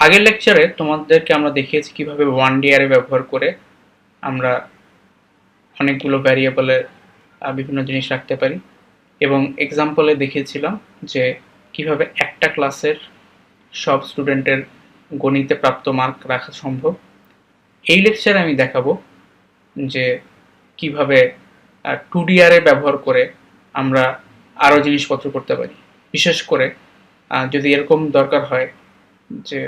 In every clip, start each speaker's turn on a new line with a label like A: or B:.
A: আগের লেকচারে তোমাদেরকে আমরা দেখিয়েছি কীভাবে ওয়ান ডি অ্যারে ব্যবহার করে আমরা অনেকগুলো ভ্যারিয়েবলের বিভিন্ন জিনিস রাখতে পারি। এবং এক্সাম্পলে দেখিয়েছিলাম যে কীভাবে একটা ক্লাসের সব স্টুডেন্টের গণিতে প্রাপ্ত মার্ক রাখা সম্ভব। এই লেকচারে আমি দেখাবো যে কীভাবে টু ডি আরে ব্যবহার করে আমরা আরও জিনিসপত্র করতে পারি। বিশেষ করে যদি এরকম দরকার হয় যে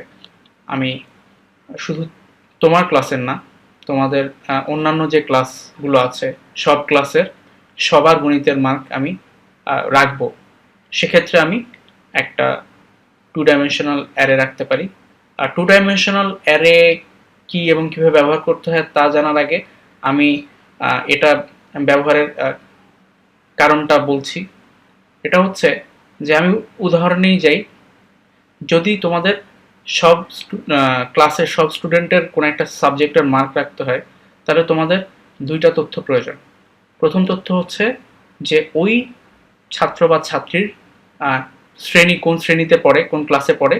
A: আমি শুধু তোমার ক্লাসের না, তোমাদের অন্যান্য যে ক্লাসগুলো আছে, সব ক্লাসের সবার গণিতের মার্ক আমি রাখব। সেক্ষেত্রে আমি একটা টু ডাইমেনশনাল অ্যারে রাখতে পারি। আর টু ডাইমেনশনাল অ্যারে কি এবং কীভাবে ব্যবহার করতে হয় তা জানার আগে আমি এটা ব্যবহারের কারণটা বলছি। এটা হচ্ছে যে আমি উদাহরণেই যাই। যদি তোমাদের সব ক্লাসের সব স্টুডেন্টের কোনো একটা সাবজেক্টের মার্ক রাখতে হয়, তাহলে তোমাদের দুইটা তথ্য প্রয়োজন। প্রথম তথ্য হচ্ছে যে ওই ছাত্র বা ছাত্রীর শ্রেণি কোন শ্রেণীতে পড়ে, কোন ক্লাসে পড়ে,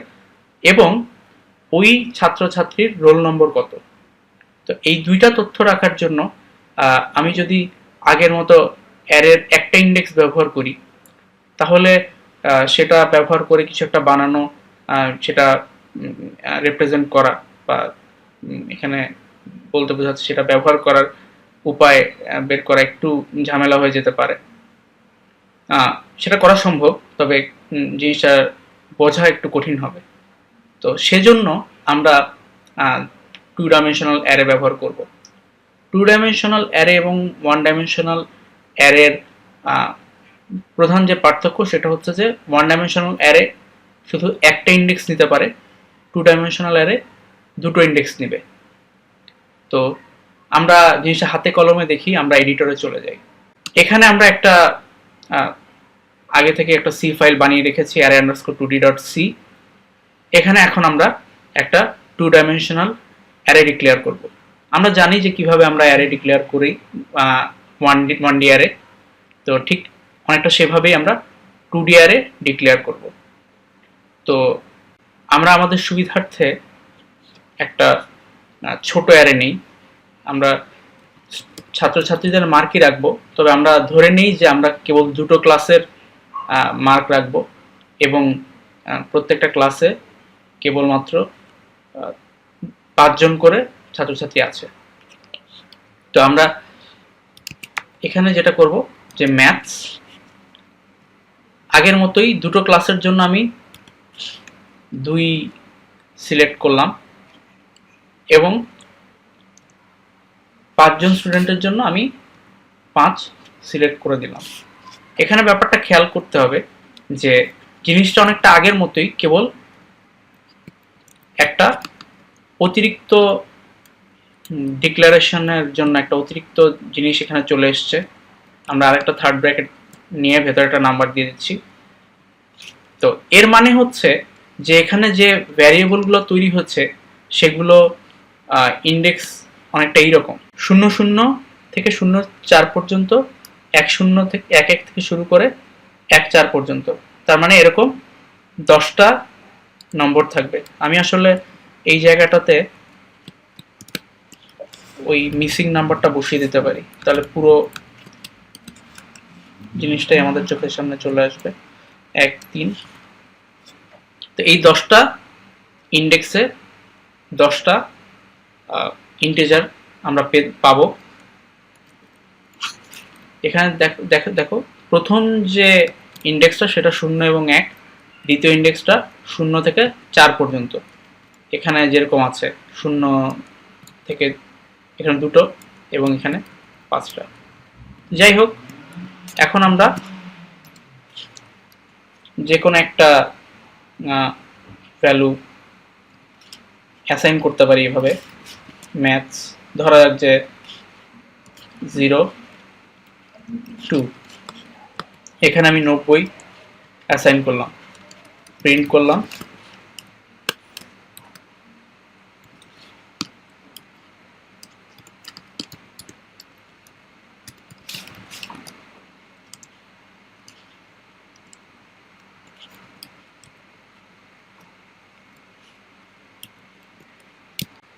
A: এবং ওই ছাত্রছাত্রীর রোল নম্বর কত। তো এই দুইটা তথ্য রাখার জন্য আমি যদি আগের মতো অ্যারের একটা ইন্ডেক্স ব্যবহার করি, তাহলে সেটা ব্যবহার করে কিছু একটা বানানো সেটা রিপ্রেজেন্ট করা বা এখানে বলতে বোঝাচ্ছে সেটা ব্যবহার করার উপায় বের করা একটু ঝামেলা হয়ে যেতে পারে। সেটা করা সম্ভব, তবে জিনিসটা বোঝা একটু কঠিন হবে। তো সেজন্য আমরা টু ডাইমেনশনাল অ্যারে ব্যবহার করব। টু ডাইমেনশনাল অ্যারে এবং ওয়ান ডাইমেনশনাল অ্যারের প্রধান যে পার্থক্য সেটা হচ্ছে যে ওয়ান ডাইমেনশনাল অ্যারে শুধু একটা ইন্ডেক্স নিতে পারে। টু ডাইমেনশনাল অ্যারে দুটো ইন্ডেক্স নেবে। তো আমরা জিনিসটা হাতে কলমে দেখি, আমরা এডিটরে চলে যাই। এখানে আমরা একটা আগে থেকে একটা সি ফাইল বানিয়ে রেখেছি array underscore two D dot C এখানে এখন আমরা একটা টু ডাইমেনশনাল অ্যারে ডিক্লেয়ার করব। আমরা জানি যে কীভাবে আমরা অ্যারে ডিক্লেয়ার করি one D one D array তো ঠিক অনেকটা সেভাবেই আমরা টু ডি অ্যারে ডিক্লেয়ার করব। তো আমরা আমাদের সুবিধার্থে একটা ছোট অ্যারে নেই। আমরা ছাত্রছাত্রীদের মার্কই রাখব। তবে আমরা ধরে নিই যে আমরা কেবল দুটো ক্লাসের মার্ক রাখব এবং প্রত্যেকটা ক্লাসে কেবলমাত্র পাঁচজন করে ছাত্রছাত্রী আছে। তো আমরা এখানে যেটা করব যে ম্যাথস আগের মতোই দুটো ক্লাসের জন্য আমি দুই সিলেক্ট করলাম। এবং পাঁচজন স্টুডেন্টের জন্য আমি পাঁচ সিলেক্ট করে দিলাম। এখানে ব্যাপারটা খেয়াল করতে হবে যে জিনিসটা অনেকটা আগের মতোই, কেবল একটা অতিরিক্ত ডিক্লারেশনের জন্য একটা অতিরিক্ত জিনিস এখানে চলে এসছে। আমরা আরেকটা থার্ড ব্র্যাকেট নিয়ে ভেতরে একটা নাম্বার দিয়ে দিচ্ছি। তো এর মানে হচ্ছে যে এখানে যে ভ্যারিয়েবলগুলো তৈরি হচ্ছে, সেগুলো ইন্ডেক্স অনেকটা এইরকম শূন্য শূন্য থেকে শূন্য চার পর্যন্ত, এক শূন্য থেকে, এক এক থেকে শুরু করে এক চার পর্যন্ত। তার মানে এরকম দশটা নম্বর থাকবে। আমি আসলে এই জায়গাটাতে ওই মিসিং নাম্বারটা বসিয়ে দিতে পারি। তাহলে পুরো জিনিসটাই আমাদের চোখের সামনে চলে আসবে। এক, তিন এই দশটা ইন্ডেক্সে দশটা ইন্টেজার আমরা পে- পাবো। এখানে দেখো দেখো দেখো, প্রথম যে ইন্ডেক্সটা সেটা শূন্য এবং এক, দ্বিতীয় ইন্ডেক্সটা শূন্য থেকে চার পর্যন্ত। এখানে যেরকম আছে, শূন্য থেকে এখানে দুটো এবং এখানে পাঁচটা। যাই হোক, এখন আমরা যে কোনো একটা ভ্যালু অ্যাসাইন করতে পারি এভাবে। ম্যাথস ধরা যাক যে জিরো টু এখানে আমি নব্বই অ্যাসাইন করলাম। প্রিন্ট করলাম।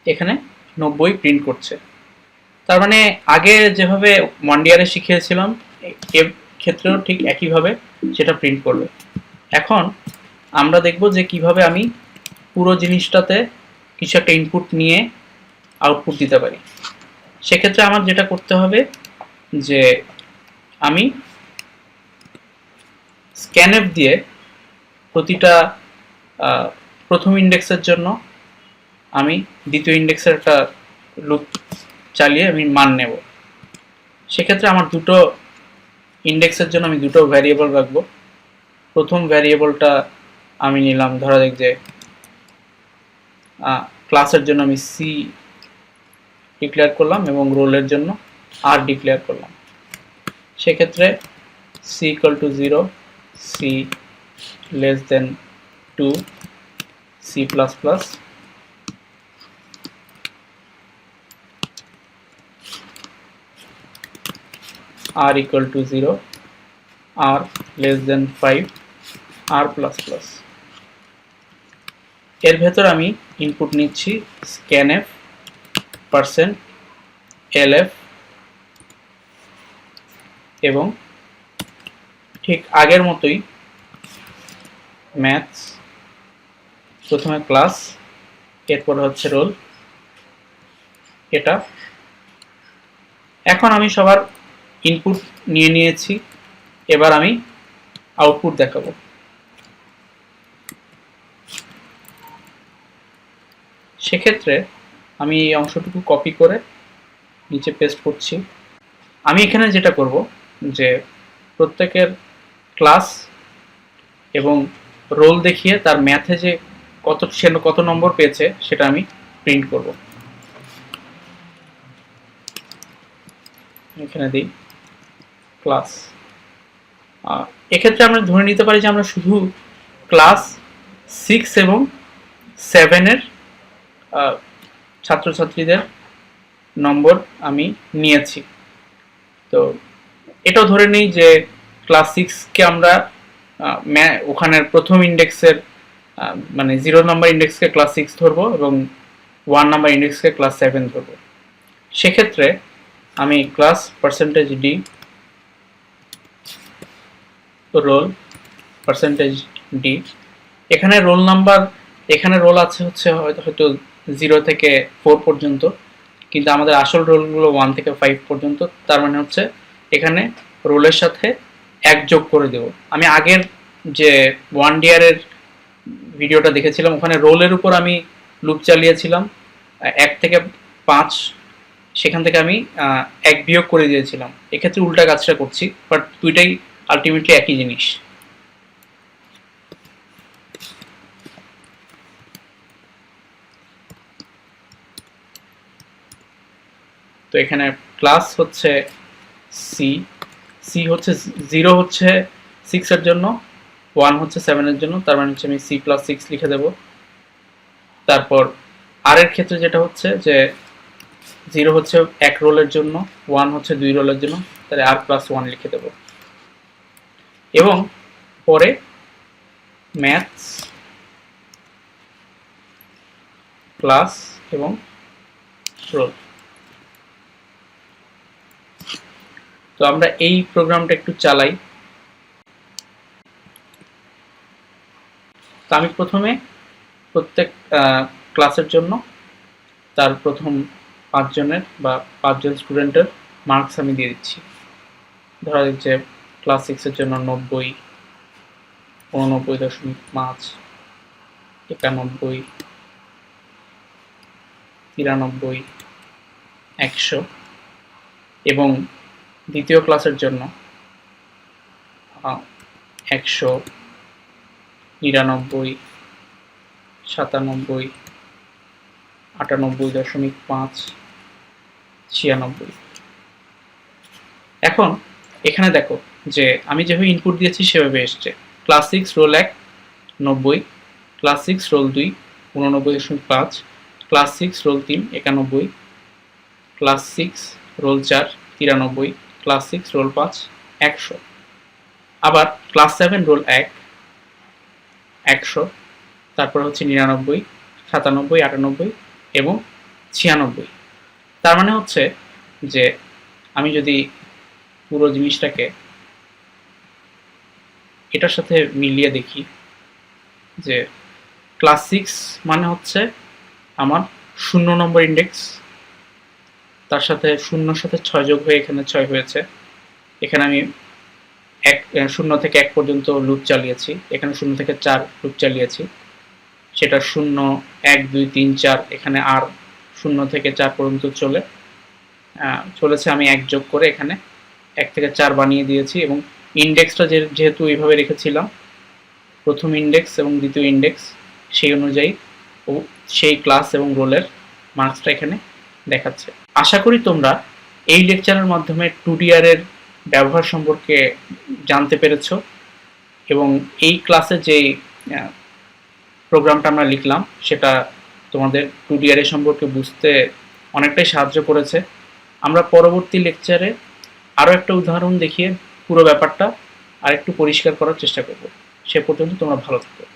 A: এখানে নব্বই প্রিন্ট করছে। তার মানে আগে যেভাবে মন্ডিয়ারে শিখিয়েছিলাম এর ক্ষেত্রেও ঠিক একইভাবে সেটা প্রিন্ট করবে। এখন আমরা দেখব যে কীভাবে আমি পুরো জিনিসটাতে কিছু একটা ইনপুট নিয়ে আউটপুট দিতে পারি। সেক্ষেত্রে আমার যেটা করতে হবে যে আমি স্ক্যানএফ দিয়ে প্রতিটা প্রথম ইন্ডেক্সের জন্য আমি দ্বিতীয় ইন্ডেক্সের একটা লুপ চালিয়ে আমি মান নেব। সেক্ষেত্রে আমার দুটো ইন্ডেক্সের জন্য আমি দুটো ভ্যারিয়েবল রাখব। প্রথম ভ্যারিয়েবলটা আমি নিলাম, ধরা যাক যে ক্লাসের জন্য আমি সি ডিক্লেয়ার করলাম এবং রোলের জন্য আর ডিক্লেয়ার করলাম। সেক্ষেত্রে C equal to zero C less than two C plus plus r equal to 0 r less than 5 r plus plus. এর ভেতর আমি ইনপুট নিচ্ছি scanf পার্সেন্ট lf এবং ঠিক আগের মতোই ম্যাথস প্রথমে ক্লাস এরপর হচ্ছে রোল এটা। এখন আমি সবার ইনপুট নিয়ে নিয়েছি। এবার আমি আউটপুট দেখাবো। সেক্ষেত্রে আমি এই অংশটুকু কপি করে নিচে পেস্ট করছি। আমি এখানে যেটা করব যে প্রত্যেকের ক্লাস এবং রোল দেখিয়ে তার ম্যাথে যে কত, সে কত নম্বর পেয়েছে সেটা আমি প্রিন্ট করব। এখানে দিই। ক্লাস এক্ষেত্রে আমরা ধরে নিতে পারি যে আমরা শুধু ক্লাস সিক্স এবং সেভেনের ছাত্রছাত্রীদের নম্বর আমি নিয়েছি। তো এটাও ধরে নিই যে ক্লাস সিক্সকে আমরা ওখানের প্রথম ইন্ডেক্সের মানে জিরো নাম্বার ইন্ডেক্সকে ক্লাস সিক্স ধরবো এবং ওয়ান নাম্বার ইন্ডেক্সকে ক্লাস সেভেন ধরবো। সেক্ষেত্রে আমি class percentage D roll percentage D এখানে রোল নাম্বার, এখানে রোল আছে হচ্ছে হয়তো জিরো থেকে ফোর পর্যন্ত, কিন্তু আমাদের আসল রোলগুলো ওয়ান থেকে ফাইভ পর্যন্ত, তার মানে হচ্ছে এখানে রোলের সাথে এক যোগ করে দেব। আমি আগের যে ওয়ান ডিয়ারের ভিডিওটা দেখেছিলাম, ওখানে রোলের উপর আমি লুপ চালিয়েছিলাম, এক থেকে পাঁচ, সেখান থেকে আমি এক বিয়োগ করে দিয়েছিলাম। এক্ষেত্রে উল্টা কাজটা করছি বাট দুইটাই আলটিমেটলি একই জিনিস। তো এখানে ক্লাস হচ্ছে সি সি হচ্ছে জিরো হচ্ছে সিক্সের জন্য ওয়ান হচ্ছে সেভেনের জন্য, তার মানে হচ্ছে আমি সি প্লাস সিক্স লিখে দেব। তারপর আর এর ক্ষেত্রে যেটা হচ্ছে যে জিরো হচ্ছে এক রোলের জন্য ওয়ান হচ্ছে দুই রোলের জন্য, তাহলে আর প্লাস ওয়ান লিখে দেব। এবং পরে ম্যাথস ক্লাস এবং তো আমরা এই প্রোগ্রামটা একটু চালাই। তো আমি প্রথমে প্রত্যেক ক্লাসের জন্য তার প্রথম পাঁচজনের বা পাঁচজন স্টুডেন্টের মার্কস আমি দিয়ে দিচ্ছি। ধরা যাচ্ছে ক্লাস সিক্সের জন্য নব্বই, উননব্বই দশমিক পাঁচ, একানব্বই, তিরানব্বই, একশো এবং দ্বিতীয় ক্লাসের জন্য একশো, নিরানব্বই, সাতানব্বই, আটানব্বই দশমিক পাঁচ, ছিয়ানব্বই। এখন এখানে দেখো যে আমি যেভাবে ইনপুট দিয়েছি, সেভাবে এসছে। ক্লাস সিক্স রোল এক, নব্বই। ক্লাস সিক্স রোল দুই, উননব্বই দশমিক পাঁচ। ক্লাস সিক্স রোল তিন, একানব্বই। ক্লাস সিক্স রোল চার, তিরানব্বই। ক্লাস সিক্স রোল পাঁচ, একশো। আবার ক্লাস সেভেন রোল এক, একশো। তারপর হচ্ছে নিরানব্বই, সাতানব্বই, আটানব্বই এবং ছিয়ানব্বই। তার মানে হচ্ছে যে আমি যদি পুরো জিনিসটাকে এটার সাথে মিলিয়ে দেখি যে ক্লাস সিক্স মানে হচ্ছে আমার শূন্য নম্বর ইন্ডেক্স তার সাথে শূন্যর সাথে ছয় যোগ হয়ে এখানে ছয় হয়েছে। এখানে আমি এক শূন্য থেকে এক পর্যন্ত লুপ চালিয়েছি। এখানে শূন্য থেকে চার লুপ চালিয়েছি। সেটা শূন্য, এক, দুই, তিন, চার, এখানে আর শূন্য থেকে চার পর্যন্ত চলে। চলেছে আমি এক যোগ করে এখানে এক থেকে চার বানিয়ে দিয়েছি এবং ইন্ডেক্সটা যেহেতু এইভাবে রেখেছিলাম, প্রথম ইন্ডেক্স এবং দ্বিতীয় ইন্ডেক্স সেই অনুযায়ী ও সেই ক্লাস এবং রোলের মার্কসটা এখানে দেখাচ্ছে। আশা করি তোমরা এই লেকচারের মাধ্যমে টুডিআর এর ব্যবহার সম্পর্কে জানতে পেরেছ এবং এই ক্লাসে যে প্রোগ্রামটা আমরা লিখলাম, সেটা তোমাদের টুডিআর এর সম্পর্কে বুঝতে অনেকটাই সাহায্য করেছে। আমরা পরবর্তী লেকচারে আরও একটা উদাহরণ দেখিয়ে পুরো ব্যাপারটা আরেকটু পরিষ্কার করার চেষ্টা করব। সে পর্যন্ত তোমরা ভালো থাকো।